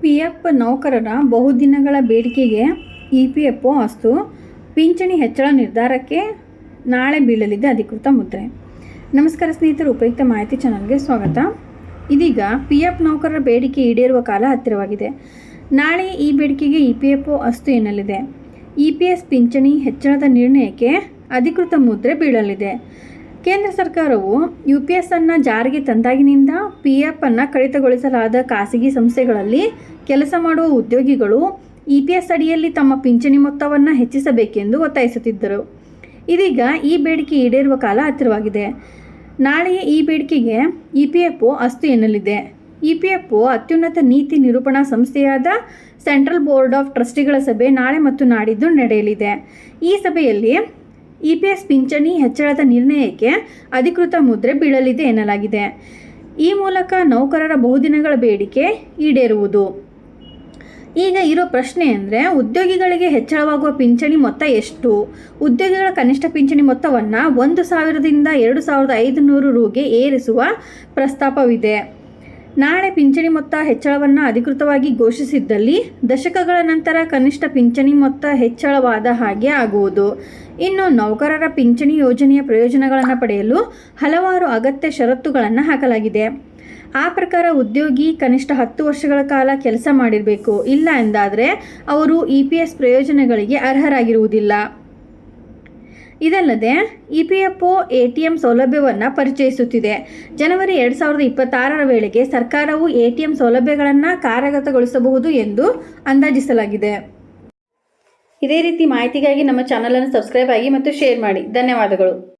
P F ನೌಕರರ ಬಹುದಿನಗಳ ಬೇಡಿಕೆಗೆ ಇ ಪಿ ಎಫ್ ಒ ಅಸ್ತು. ಪಿಂಚಣಿ ಹೆಚ್ಚಳ ನಿರ್ಧಾರಕ್ಕೆ ನಾಳೆ ಬೀಳಲಿದೆ ಅಧಿಕೃತ ಮುದ್ರೆ. ನಮಸ್ಕಾರ ಸ್ನೇಹಿತರು, ಉಪಯುಕ್ತ ಮಾಹಿತಿ ಚಾನಲ್ಗೆ ಸ್ವಾಗತ. ಇದೀಗ ಪಿ ಎಫ್ ನೌಕರರ ಬೇಡಿಕೆ ಈಡೇರುವ ಕಾಲ ಹತ್ತಿರವಾಗಿದೆ. ನಾಳೆ ಈ ಬೇಡಿಕೆಗೆ ಇ ಪಿ ಎಫ್ ಒ ಅಸ್ತು ಎನ್ನಲಿದೆ. ಇ ಪಿ ಎಸ್ ಪಿಂಚಣಿ ಹೆಚ್ಚಳದ ನಿರ್ಣಯಕ್ಕೆ ಅಧಿಕೃತ ಮುದ್ರೆ ಬೀಳಲಿದೆ. ಕೇಂದ್ರ ಸರ್ಕಾರವು ಯು ಪಿ ಎಸ್ ಅನ್ನು ಜಾರಿಗೆ ತಂದಾಗಿನಿಂದ ಪಿ ಎಫ್ ಅನ್ನು ಕಡಿತಗೊಳಿಸಲಾದ ಖಾಸಗಿ ಸಂಸ್ಥೆಗಳಲ್ಲಿ ಕೆಲಸ ಮಾಡುವ ಉದ್ಯೋಗಿಗಳು ಇ ಪಿ ಎಸ್ ಅಡಿಯಲ್ಲಿ ತಮ್ಮ ಪಿಂಚಣಿ ಮೊತ್ತವನ್ನು ಹೆಚ್ಚಿಸಬೇಕೆಂದು ಒತ್ತಾಯಿಸುತ್ತಿದ್ದರು. ಇದೀಗ ಈ ಬೇಡಿಕೆ ಈಡೇರುವ ಕಾಲ ಹತ್ತಿರವಾಗಿದೆ. ನಾಳೆಯ ಈ ಬೇಡಿಕೆಗೆ ಇ ಪಿ ಎಫ್ ಒ ಅಸ್ತು ಎನ್ನಲಿದೆ. ಇ ಪಿ ಎಫ್ ಒ ಅತ್ಯುನ್ನತ ನೀತಿ ನಿರೂಪಣಾ ಸಂಸ್ಥೆಯಾದ ಸೆಂಟ್ರಲ್ ಬೋರ್ಡ್ ಆಫ್ ಟ್ರಸ್ಟಿಗಳ ಸಭೆ ನಾಳೆ ಮತ್ತು ನಾಡಿದ್ದು ನಡೆಯಲಿದೆ. ಈ ಸಭೆಯಲ್ಲಿ ಇ ಪಿ ಎಸ್ ಪಿಂಚಣಿ ಹೆಚ್ಚಳದ ನಿರ್ಣಯಕ್ಕೆ ಅಧಿಕೃತ ಮುದ್ರೆ ಬೀಳಲಿದೆ ಎನ್ನಲಾಗಿದೆ. ಈ ಮೂಲಕ ನೌಕರರ ಬಹುದಿನಗಳ ಬೇಡಿಕೆ ಈಡೇರುವುದು. ಈಗ ಇರೋ ಪ್ರಶ್ನೆ ಅಂದರೆ, ಉದ್ಯೋಗಿಗಳಿಗೆ ಹೆಚ್ಚಳವಾಗುವ ಪಿಂಚಣಿ ಮೊತ್ತ ಎಷ್ಟು? ಉದ್ಯೋಗಿಗಳ ಕನಿಷ್ಠ ಪಿಂಚಣಿ ಮೊತ್ತವನ್ನು ಒಂದು ಸಾವಿರದಿಂದ ಎರಡು ಸಾವಿರದ ಐದುನೂರು ರೂಗೆ ಏರಿಸುವ ಪ್ರಸ್ತಾಪವಿದೆ. ನಾಳೆ ಪಿಂಚಣಿ ಮೊತ್ತ ಹೆಚ್ಚಳವನ್ನು ಅಧಿಕೃತವಾಗಿ ಘೋಷಿಸಿದ್ದಲ್ಲಿ ದಶಕಗಳ ನಂತರ ಕನಿಷ್ಠ ಪಿಂಚಣಿ ಮೊತ್ತ ಹೆಚ್ಚಳವಾದ ಹಾಗೆ ಆಗುವುದು. ಇನ್ನು ನೌಕರರ ಪಿಂಚಣಿ ಯೋಜನೆಯ ಪ್ರಯೋಜನಗಳನ್ನು ಪಡೆಯಲು ಹಲವಾರು ಅಗತ್ಯ ಷರತ್ತುಗಳನ್ನು ಹಾಕಲಾಗಿದೆ. ಆ ಪ್ರಕಾರ ಉದ್ಯೋಗಿ ಕನಿಷ್ಠ ಹತ್ತು ವರ್ಷಗಳ ಕಾಲ ಕೆಲಸ ಮಾಡಿರಬೇಕು. ಇಲ್ಲ ಎಂದಾದರೆ ಅವರು ಇ ಪಿ ಎಸ್ ಪ್ರಯೋಜನಗಳಿಗೆ ಅರ್ಹರಾಗಿರುವುದಿಲ್ಲ. ಇದಲ್ಲದೆ E P F O A T M ಸೌಲಭ್ಯವನ್ನು ಪರಿಚಯಿಸುತ್ತಿದೆ. ಜನವರಿ ಎರಡು ಸಾವಿರದ ಇಪ್ಪತ್ತಾರರ ವೇಳೆಗೆ ಸರ್ಕಾರವು ಎ ಟಿ ಎಂ ಸೌಲಭ್ಯಗಳನ್ನು ಕಾರ್ಯಗತಗೊಳಿಸಬಹುದು ಎಂದು ಅಂದಾಜಿಸಲಾಗಿದೆ. ಇದೇ ರೀತಿ ಮಾಹಿತಿಗಾಗಿ ನಮ್ಮ ಚಾನಲನ್ನು ಸಬ್ಸ್ಕ್ರೈಬ್ ಆಗಿ ಮತ್ತು ಶೇರ್ ಮಾಡಿ. ಧನ್ಯವಾದಗಳು.